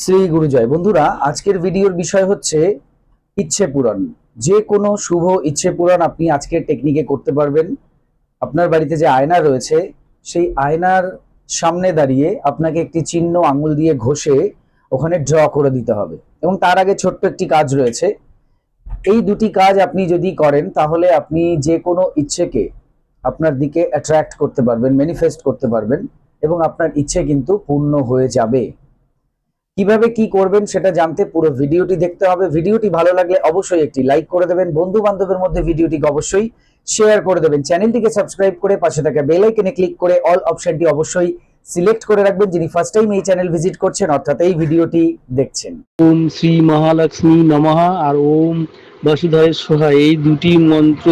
শ্রী গুরুজয়। বন্ধুরা, আজকের ভিডিওর বিষয় হচ্ছে ইচ্ছে পূরণ। যে কোনো শুভ ইচ্ছে পূরণ আপনি আজকের টেকনিকে করতে পারবেন। আপনার বাড়িতে যে আয়না রয়েছে, সেই আয়নার সামনে দাঁড়িয়ে আপনাকে একটি চিহ্ন আঙুল দিয়ে ঘষে ওখানে ড্র করে দিতে হবে। এবং তার আগে ছোট্ট একটি কাজ রয়েছে। এই দুটি কাজ আপনি যদি করেন, তাহলে আপনি যে কোনো ইচ্ছেকে আপনার দিকে অ্যাট্রাক্ট করতে পারবেন ম্যানিফেস্ট করতে পারবেন এবং আপনার ইচ্ছে কিন্তু পূর্ণ হয়ে যাবে। কীভাবে কি করবেন সেটা জানতে পুরো ভিডিওটি দেখতে হবে। ভিডিওটি ভালো লাগলে অবশ্যই একটি লাইক করে দেবেন। বন্ধু বান্ধবের মধ্যে ভিডিওটিকে অবশ্যই শেয়ার করে দেবেন। চ্যানেলটিকে সাবস্ক্রাইব করে পাশে থাকা বেল আইকনে ক্লিক করে অল অপশনটি অবশ্যই সিলেক্ট করে রাখবেন। যিনি ফার্স্ট টাইম এই চ্যানেল ভিজিট করছেন, অর্থাৎ এই ভিডিওটি দেখছেন। ওম শ্রী মহালক্ষ্মী নমঃ আর ওম বসুধরের সহায় এই দুটি মন্ত্র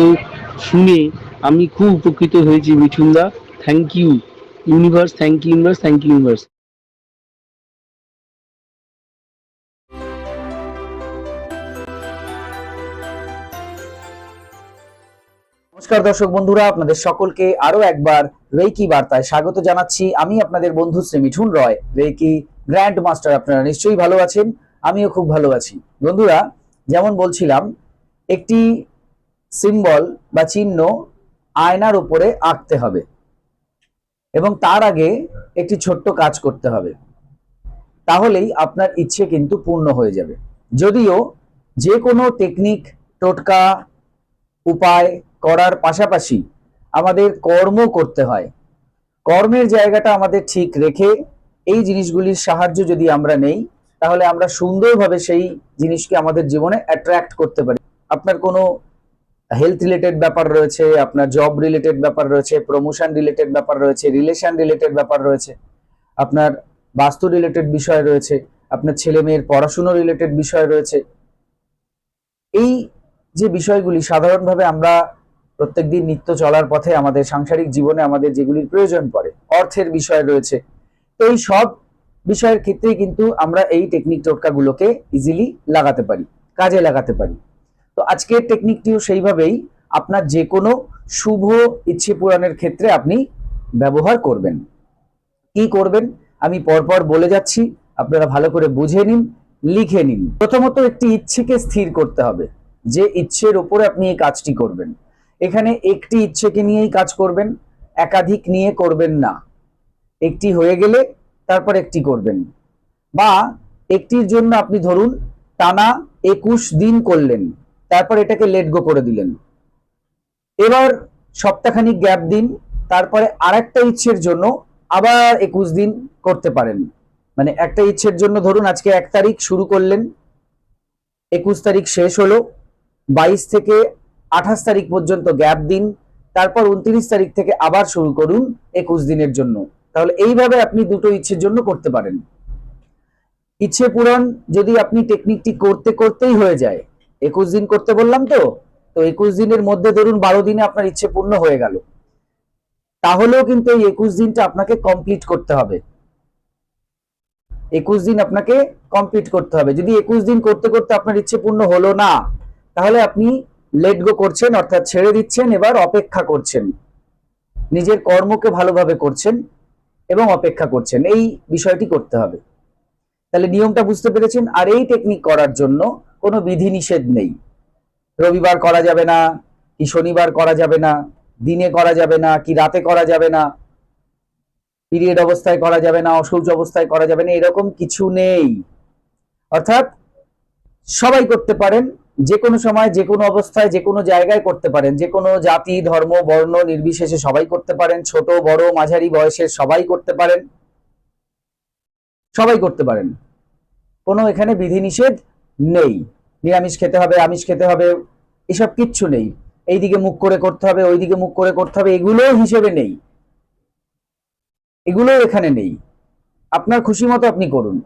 শুনে আমি খুব উপকৃত হয়েছি মিঠুনদা। Thank you universe thank you universe thank you universe নমস্কার দর্শক বন্ধুরা, আপনাদের সকলকে আরও একবার রেকি বার্তায় স্বাগত জানাচ্ছি। আমি আপনাদের বন্ধু Shri Mithun Roy reiki grand master আপনারা নিশ্চয়ই ভালো আছেন, আমিও খুব ভালো আছি। বন্ধুরা, যেমন বলছিলাম, একটি সিম্বল বা চিহ্ন আয়নার উপরে আঁকতে হবে এবং তার আগে একটি ছোট্ট কাজ করতে হবে। তাহলেই আপনার ইচ্ছে কিন্তু পূর্ণ হয়ে যাবে। যদিও যে কোনো টেকনিক, টোটকা, উপায় করার পাশাপাশি আমাদের কর্ম করতে হয়। কর্মের জায়গাটা আমাদের ঠিক রেখে এই জিনিসগুলির সাহায্য যদি আমরা নেই, তাহলে আমরা সুন্দরভাবে সেই জিনিসকে আমাদের জীবনে অ্যাট্রাক্ট করতে পারি। আপনার কোনো হেলথ রিলেটেড ব্যাপার রয়েছে, আপনার জব রিলেটেড ব্যাপার রয়েছে প্রমোশন রিলেটেড ব্যাপার রয়েছে রিলেশন রিলেটেড ব্যাপার রয়েছে, আপনার বাস্তু রিলেটেড বিষয় রয়েছে, আপনার ছেলে মেয়ের পড়াশুনো রিলেটেড বিষয় রয়েছে। এই যে বিষয়গুলি, সাধারণভাবে আমরা প্রত্যেকদিন নিত্য চলার পথে আমাদের সাংসারিক জীবনে আমাদের যেগুলির প্রয়োজন পড়ে, অর্থের বিষয় রয়েছে। এই সব বিষয়ের ক্ষেত্রেই কিন্তু আমরা এই টেকনিক টোটকাগুলোকে ইজিলি লাগাতে পারি, কাজে লাগাতে পারি। তো আজকের টেকনিকটিও সেইভাবেই আপনার যে কোনো শুভ ইচ্ছে পূরণের ক্ষেত্রে আপনি ব্যবহার করবেন। কি করবেন? আমি পরপর বলে যাচ্ছি, আপনারা ভালো করে বুঝে নিন, লিখে নিন। প্রথমত একটি ইচ্ছেকে স্থির করতে হবে, যে ইচ্ছের উপরে আপনি এই কাজটি করবেন। এখানে একটি ইচ্ছেকে নিয়েই কাজ করবেন, একাধিক নিয়ে করবেন না। একটি হয়ে গেলে তারপর একটি করবেন। বা একটির জন্য আপনি ধরুন টানা একুশ দিন করলেন, তারপর এটাকে লেট গো করে দিলেন। এবার সপ্তাহখানিক গ্যাপ দিন, তারপরে আরেকটা ইচ্ছের জন্য আবার একুশ দিন করতে পারেন। মানে একটা ইচ্ছের জন্য ধরুন আজকে এক তারিখ শুরু করলেন, একুশ তারিখ শেষ হলো, বাইশ থেকে আঠাশ তারিখ পর্যন্ত গ্যাপ দিন, তারপর উনত্রিশ তারিখ থেকে আবার শুরু করুন একুশ দিনের জন্য। তাহলে এইভাবে আপনি দুটো ইচ্ছের জন্য করতে পারেন। ইচ্ছে পূরণ যদি আপনি টেকনিকটি করতে করতেই হয়ে যায়। একুশ দিন করতে বললাম তো তো একুশ দিনের মধ্যে ধরুন বারো দিনে আপনার ইচ্ছে পূর্ণ হয়ে গেল। তাহলেও কিন্তু এই একুশ দিনটা আপনাকে কমপ্লিট করতে হবে। একুশ দিন আপনাকে কমপ্লিট করতে হবে। যদি একুশ দিন করতে করতে আপনার ইচ্ছে পূর্ণ হলো না, তাহলে আপনি লেট গো করছেন, অর্থাৎ ছেড়ে দিচ্ছেন, এবার অপেক্ষা করছেন। নিজের কর্মকে ভালোভাবে করছেন এবং অপেক্ষা করছেন। এই বিষয়টি করতে হবে। তাহলে নিয়মটা বুঝতে পেরেছেন? আর এই টেকনিক করার জন্য কোনো বিধি নিষেধ নেই। রবিবার করা যাবে না, কি শনিবার করা যাবে না, দিনে করা যাবে না, কি রাতে করা যাবে না পিরিয়ড অবস্থায় করা যাবে না অসৌচ অবস্থায় করা যাবে না, এরকম কিছু নেই। অর্থাৎ সবাই করতে পারেন যে কোনো সময় যে কোনো অবস্থায় যে কোনো জায়গায় করতে পারেন। যে কোনো জাতি, ধর্ম, বর্ণ নির্বিশেষে সবাই করতে পারেন। ছোট, বড়, মাঝারি বয়সের সবাই করতে পারেন। সবাই করতে পারেন। কোনো এখানে বিধিনিষেধ নেই। নিরামিষ খেতে হবে, আমিষ খেতে হবে, এসব কিচ্ছু নেই। এইদিকে মুখ করে করতে হবে, ওইদিকে মুখ করে করতে হবে, এগুলো হিসেবে নেই। এগুলো এখানে নেই। আপনার খুশি মতো আপনি করুন।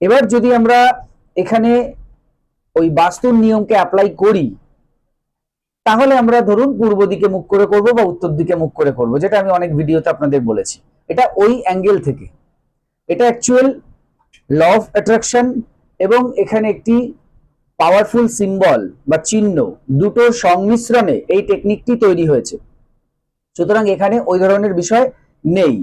এবার যদি আমরা এখানে ওই বাস্তুর নিয়মকে অ্যাপ্লাই করি, তাহলে আমরা ধরুন পূর্ব দিকে মুখ করে করব বা উত্তর দিকে মুখ করে করব, যেটা আমি অনেক ভিডিওতে আপনাদের বলেছি। এটা ওই অ্যাঙ্গেল থেকে। এটা অ্যাকচুয়াল ল অফ অ্যাট্রাকশন এবং এখানে একটি পাওয়ারফুল সিম্বল বা চিহ্ন, দুটো সংমিশ্রণে এই টেকনিকটি তৈরি হয়েছে। সুতরাং এখানে ওই ধরনের বিষয় নেই।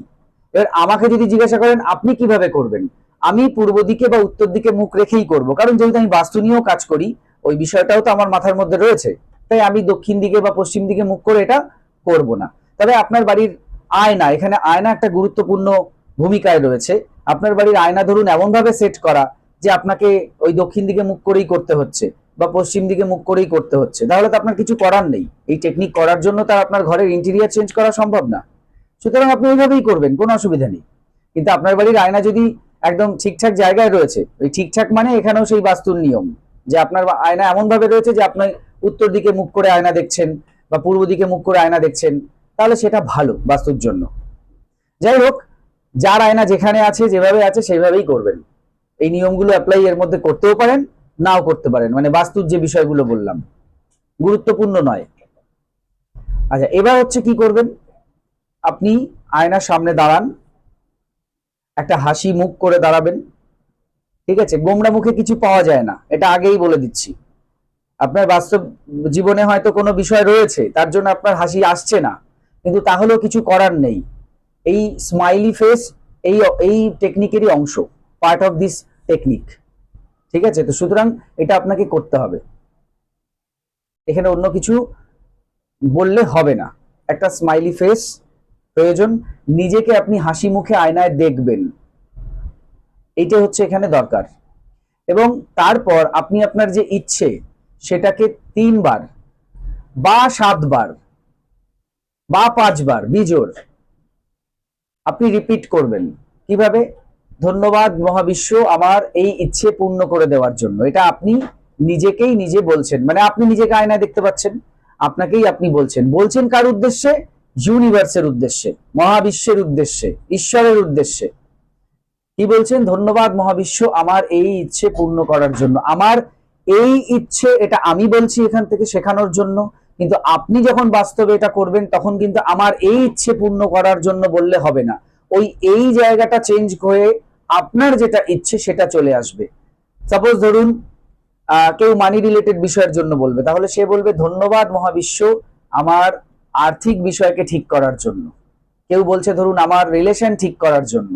এবার আমাকে যদি জিজ্ঞাসা করেন, আপনি কীভাবে করবেন? আমি পূর্ব দিকে বা উত্তর দিকে মুখ রেখেই করব। কারণ যেহেতু আমি বাস্তু নিয়েও কাজ করি, ওই বিষয়টাও তো আমার মাথার মধ্যে রয়েছে। তাই আমি দক্ষিণ দিকে বা পশ্চিম দিকে মুখ করে এটা করব না। তবে আপনার বাড়ির আয়না, এখানে আয়না একটা গুরুত্বপূর্ণ ভূমিকায় রয়েছে। আপনার বাড়ির আয়না ধরুন এমন ভাবে সেট করা যে আপনাকে ওই দক্ষিণ দিকে মুখ করেই করতে হচ্ছে বা পশ্চিম দিকে মুখ করেই করতে হচ্ছে। তাহলে তো আপনার কিছু করার নেই। এই টেকনিক করার জন্য তার আপনার ঘরের ইন্টেরিয়ার চেঞ্জ করা সম্ভব না। সুতরাং আপনি ওইভাবেই করবেন, কোনো অসুবিধা নেই। কিন্তু আপনার বাড়ির আয়না যদি একদম ঠিকঠাক জায়গায় রয়েছে। ওই ঠিকঠাক মানে এখানেও সেই বাস্তুর নিয়ম, যে আপনার আয়না এমন ভাবে রয়েছে যে আপনি উত্তর দিকে মুখ করে আয়না দেখছেন বা পূর্ব দিকে মুখ করে আয়না দেখছেন, তাহলে সেটা ভালো বাস্তুর জন্য। যাই হোক, যার আয়না যেখানে আছে, যেভাবে আছে, সেইভাবেই করবেন। এই নিয়মগুলো অ্যাপ্লাই এর মধ্যে করতেও পারেন, নাও করতে পারেন। মানে বাস্তুর যে বিষয়গুলো বললাম, গুরুত্বপূর্ণ নয়। আচ্ছা এবার হচ্ছে কি করবেন? আপনি আয়নার সামনে দাঁড়ান একটা হাসি মুখ করে দাঁড়াবেন। ঠিক আছে? গোমরা মুখে কিছু পাওয়া যায় না। এটা আগেই বলে দিচ্ছি। আপনার বাস্তব জীবনে হয়তো কোনো বিষয় রয়েছে, তার জন্য আপনার হাসি আসছে না। কিন্তু তাহলেও কিছু করার নেই। এই স্মাইলি ফেস এই এই টেকনিকেরই অংশ পার্ট অফ দিস টেকনিক ঠিক আছে? তো সুতরাং এটা আপনাকে করতে হবে। এখানে অন্য কিছু বললে হবে না। একটা স্মাইলি ফেস প্রয়োজন, নিজেকে আপনি হাসি মুখে আয়নায় দেখবেন। এইটা হচ্ছে এখানে দরকার। এবং তারপর আপনি আপনার যে ইচ্ছে, সেটাকে তিনবার বা সাতবার বা পাঁচবার বিজোর আপনি রিপিট করবেন। কীভাবে? ধন্যবাদ মহাবিশ্ব আমার এই ইচ্ছে পূর্ণ করে দেওয়ার জন্য। এটা আপনি নিজেকেই নিজে বলছেন। মানে আপনি নিজেকে আয়নায় দেখতে পাচ্ছেন। আপনাকেই আপনি বলছেন। বলছেন কার উদ্দেশ্যে? ইউনিভার্সের উদ্দেশ্যে, মহাবিশ্বের উদ্দেশ্যে, ঈশ্বরের উদ্দেশ্যে। কি বলছেন? ধন্যবাদ মহাবিশ্ব আমার এই ইচ্ছে পূর্ণ করার জন্য। আমার এই ইচ্ছে, এটা আমি বলছি এখান থেকে শেখানোর জন্য, কিন্তু আপনি যখন বাস্তবে এটা করবেন, তখন কিন্তু আমার এই ইচ্ছে পূর্ণ করার জন্য বললে হবে না। ওই এই জায়গাটা চেঞ্জ হয়ে আপনার যেটা ইচ্ছে সেটা চলে আসবে। সাপোজ ধরুন কেউ মানি রিলেটেড বিষয়ের জন্য বলবে, তাহলে সে বলবে, ধন্যবাদ মহাবিশ্ব, আমার আর্থিক বিষয়কে ঠিক করার জন্য। কেউ বলছে, ধরুন, আমার রিলেশন ঠিক করার জন্য,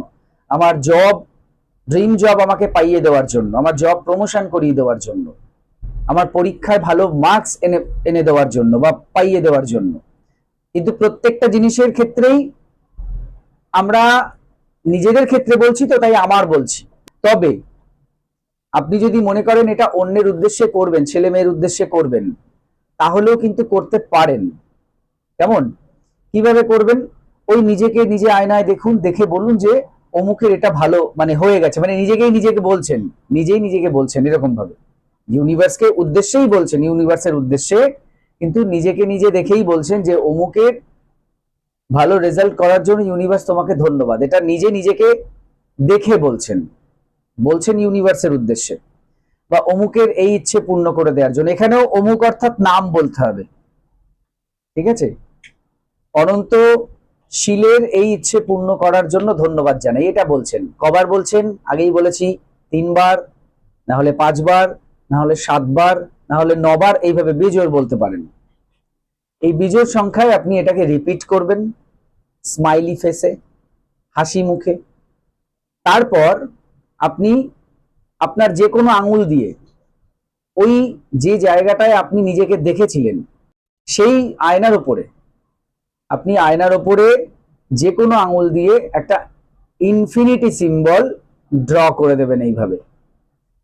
আমার জব ড্রিম জব আমাকে পাইয়ে দেওয়ার জন্য, আমার জব প্রমোশন করিয়ে দেওয়ার জন্য, আমার পরীক্ষায় ভালো মার্কস এনে এনে দেওয়ার জন্য বা পাইয়ে দেওয়ার জন্য। কিন্তু প্রত্যেকটা জিনিসের ক্ষেত্রেই আমরা নিজেদের ক্ষেত্রে বলছি তো, তাই আমার বলছি। তবে আপনি যদি মনে করেন এটা অন্যের উদ্দেশ্যে করবেন, ছেলে মেয়ের উদ্দেশ্যে করবেন, তাহলেও কিন্তু করতে পারেন। কেমন? কীভাবে করবেন? ওই নিজেকে নিজে আয়নায় দেখুন, দেখে বলুন যে অমুকের এটা ভালো মানে হয়ে গেছে। মানে নিজেকেই নিজেকে বলছেন, নিজেই নিজেকে বলছেন এরকম ভাবে ইউনিভার্সকে উদ্দেশ্যেই বলছেন, ইউনিভার্সের উদ্দেশ্যে, কিন্তু নিজেকে নিজে দেখেই বলছেন যে অমুকের ভালো রেজাল্ট করার জন্য ইউনিভার্স তোমাকে ধন্যবাদ। এটা নিজে নিজেকে দেখে বলছেন। বলছেন ইউনিভার্সের উদ্দেশ্যে। বা অমুকের এই ইচ্ছে পূর্ণ করে দেওয়ার জন্য। এখানেও অমুক অর্থাৎ নাম বলতে হবে। ঠিক আছে? অনন্ত শিলের এই ইচ্ছে পূর্ণ করার জন্য ধন্যবাদ জানাই। এটা বলছেন। কবার বলছেন? আগেই বলেছি, তিনবার, না হলে পাঁচবার, না হলে সাতবার, না হলে নবার, এইভাবে বিজোর বলতে পারেন। এই বিজোর সংখ্যায় আপনি এটাকে রিপিট করবেন স্মাইলি ফেসে হাসি মুখে। তারপর আপনি আপনার যে কোনো আঙুল দিয়ে, ওই যে জায়গাটায় আপনি নিজেকে দেখেছিলেন, সেই আয়নার উপরে আপনি আয়নার ওপরে যে কোনো আঙুল দিয়ে একটা ইনফিনিটি সিম্বল ড্র করে দেবেন এইভাবে।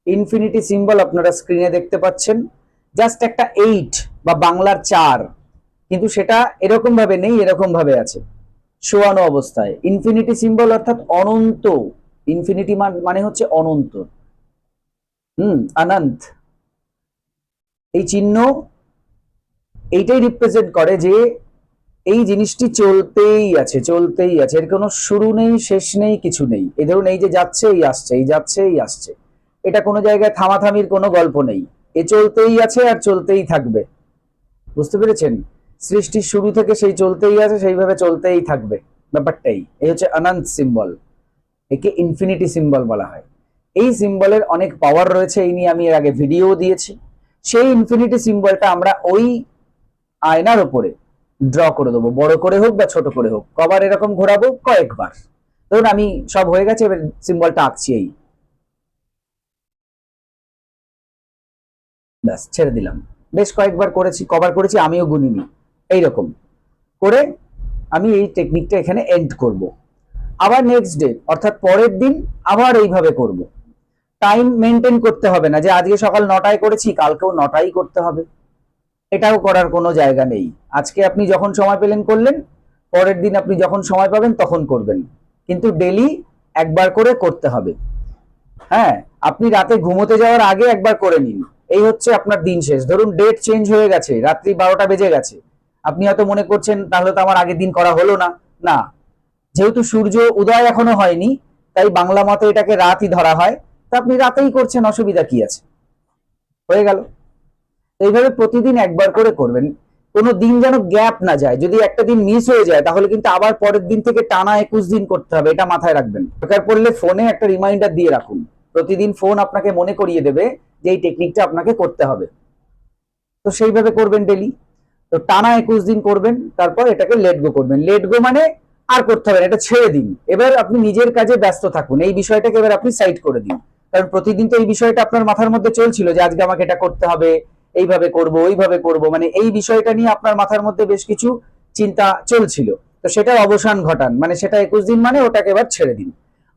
ইনফিনিটি সিম্বল আপনারা স্ক্রিনে দেখতে পাচ্ছেন। জাস্ট একটা এইট বা বাংলার চার, কিন্তু সেটা এরকম ভাবে নেই এরকম ভাবে আছে। শোয়ানো অবস্থায়। ইনফিনিটি সিম্বল অর্থাৎ অনন্ত। ইনফিনিটি মানে হচ্ছে অনন্ত। হুম, অনন্ত। এই চিহ্ন এইটাই রিপ্রেজেন্ট করে যে এই জিনিসটি চলতেই আছে চলতেই আছে। এর কোনো শুরু নেই, শেষ নেই, কিছু নেই। এ ধরুন এই যে যাচ্ছে, এই আসছে, এই যাচ্ছে, এই আসছে। এটা কোনো জায়গায় থামাথামির কোনো গল্প নেই। এ চলতেই আছে আর চলতেই থাকবে। বুঝতে পেরেছেন? সৃষ্টির শুরু থেকে সেই চলতেই আছে, সেইভাবে চলতেই থাকবে ব্যাপারটাই। এই হচ্ছে অনন্ত সিম্বল। একে ইনফিনিটি সিম্বল বলা হয়। এই সিম্বলের অনেক পাওয়ার রয়েছে, এই নিয়ে আমি এর আগে ভিডিও দিয়েছি। সেই ইনফিনিটি সিম্বলটা আমরা ওই আয়নার উপরে ড্র করে দেবো, বড় করে হোক বা ছোট করে হোক। কবার এরকম ঘোরাবো, কয়েকবার। ধরুন আমি সব হয়ে গেছে, এবার সিম্বলটা আঁকছি এই। ব্যাস, ছেড়ে দিলাম। বেশ কয়েকবার করেছি কভার করেছি, আমিও গুনিনি। এইরকম। করে আমি এই টেকনিকটা এখানে এন্ড করব। আবার নেক্সট ডে অর্থাৎ পরের দিন আবার এইভাবে করব। টাইম মেনটেন করতে হবে না যে আজকে সকাল নটায় করেছি, কালকেও নটাই করতে হবে। এটাও করার কোনো জায়গা নেই। আজকে আপনি যখন সময় পেলেন করলেন, পরের দিন আপনি যখন সময় পাবেন তখন করবেন। কিন্তু ডেলি একবার করে করতে হবে। হ্যাঁ আপনি রাতে ঘুমোতে যাওয়ার আগে একবার করে নিন। এই হচ্ছে আপনার দিন শেষ। ধরুন ডেট চেঞ্জ হয়ে গেছে, রাত্রি বারোটা বেজে গেছে। আপনি হয়তো মনে করছেন, তাহলে তো আমার আগের দিন করা হলো না। না, যেহেতু সূর্য উদয় এখনও হয়নি, তাই বাংলা মতে এটাকে রাতই ধরা হয়। তা আপনি রাতেই করছেন, অসুবিধা কি আছে? হয়ে গেল। এইভাবে প্রতিদিন একবার করে করবেন। কোনো দিন যেন গ্যাপ না যায়। যদি একটা দিন মিস হয়ে যায়, তাহলে কিন্তু আবার পরের দিন থেকে টানা একুশ দিন করতে হবে, এটা মাথায় রাখবেন। দরকার পড়লে ফোনে একটা রিমাইন্ডার দিয়ে রাখুন। প্রতিদিন ফোন আপনাকে মনে করিয়ে দেবে যে এই টেকনিকটা আপনাকে করতে হবে। তো সেইভাবে করবেন ডেলি তো টানা একুশ দিন করবেন, তারপর এটাকে লেট গো করবেন। লেট গো মানে আর করতে হবে এটা ছেড়ে দিন। এবার আপনি নিজের কাজে ব্যস্ত থাকুন। এই বিষয়টাকে এবার আপনি সাইড করে দিন। কারণ প্রতিদিন তো এই বিষয়টা আপনার মাথার মধ্যে চলছিল যে আজকে আমাকে এটা করতে হবে এইভাবে করব, ওইভাবে করব। মানে এই বিষয়টা নিয়ে আপনার মাথার মধ্যে বেশ কিছু চিন্তা চলছিল। তো সেটার অবসান ঘটান। মানে সেটা একুশ দিন মানে ওটাকে এবার ছেড়ে দিন।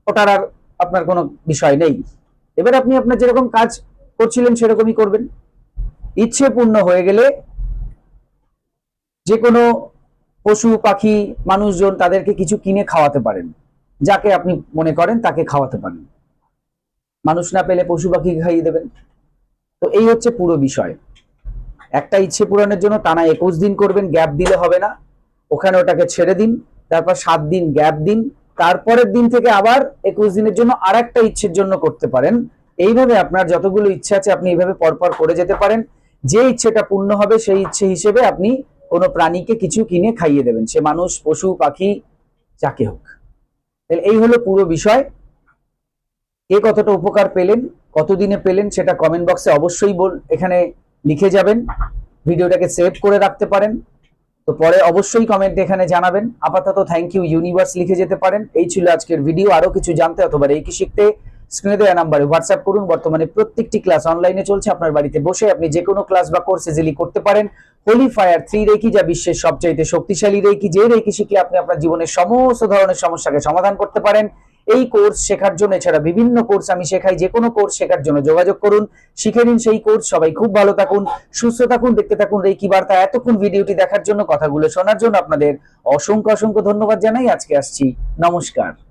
ওটার আর আপনার কোনো বিষয় নেই। এবার আপনি আপনার যেরকম কাজ করছিলেন সেরকমই করবেন। ইচ্ছে পূর্ণ হয়ে গেলে যে কোনো পশু, পাখি, মানুষজন তাদেরকে কিছু কিনে খাওয়াতে পারেন। যাকে আপনি মনে করেন তাকে খাওয়াতে পারেন। মানুষ না পেলে পশু পাখি খাইয়ে দেবেন। তো এই হচ্ছে পুরো বিষয়। একটা ইচ্ছে পূরণের জন্য টানা একুশ দিন করবেন, গ্যাপ দিলে হবে না। ওখানে ওটাকে ছেড়ে দিন, তারপর সাত দিন গ্যাপ দিন। তারপরের দিন থেকে আবার একুশ দিনের জন্য আর একটা ইচ্ছের জন্য করতে পারেন। এইভাবে আপনার যতগুলো ইচ্ছে আছে, আপনি এইভাবে পরপর করে যেতে পারেন। যে ইচ্ছেটা পূর্ণ হবে, সেই ইচ্ছে হিসেবে আপনি কোনো প্রাণীকে কিছু কিনে খাইয়ে দেবেন। সে মানুষ, পশু, পাখি, যাকে হোক। তাহলে এই হলো পুরো বিষয়। কে কতটা উপকার পেলেন, কতদিনে পেলেন, সেটা কমেন্ট বক্সে অবশ্যই বল এখানে লিখে যাবেন, ভিডিওটাকে সেভ করে রাখতে পারেন। তো পরে অবশ্যই কমেন্ট এখানে জানাবেন। আপাতত থ্যাংক ইউ ইউনিভার্স লিখে যেতে পারেন। এই ছিল আজকের ভিডিও আরও কিছু জানতে অথবা এই কি শিখতে স্ক্রিনে দেওয়া নাম্বারে হোয়াটসঅ্যাপ করুন। বর্তমানে প্রত্যেকটি ক্লাস অনলাইনে চলছে। আপনার বাড়িতে বসে আপনি যে কোনো ক্লাস বা কোর্স ইজিলি করতে পারেন। হোলি ফায়ার থ্রি রেকি যা বিশ্বের সবচাইতে শক্তিশালী রেকি যে রেকি শিখলে আপনি আপনার জীবনের সমস্ত ধরনের সমস্যাকে সমাধান করতে পারেন। এই কোর্স শেখার জন্য, এছাড়া বিভিন্ন কোর্স আমি শেখাই, যে কোনো কোর্স শেখার জন্য। যোগাযোগ করুন, শিখে নিন সেই কোর্স সবাই খুব ভালো থাকুন, সুস্থ থাকুন, দেখতে থাকুন রেকি বার্তা, এতক্ষণ ভিডিওটি দেখার জন্য, কথাগুলো শোনার জন্য আপনাদের অসংখ্য অসংখ্য ধন্যবাদ জানাই। আজকে আসছি, নমস্কার।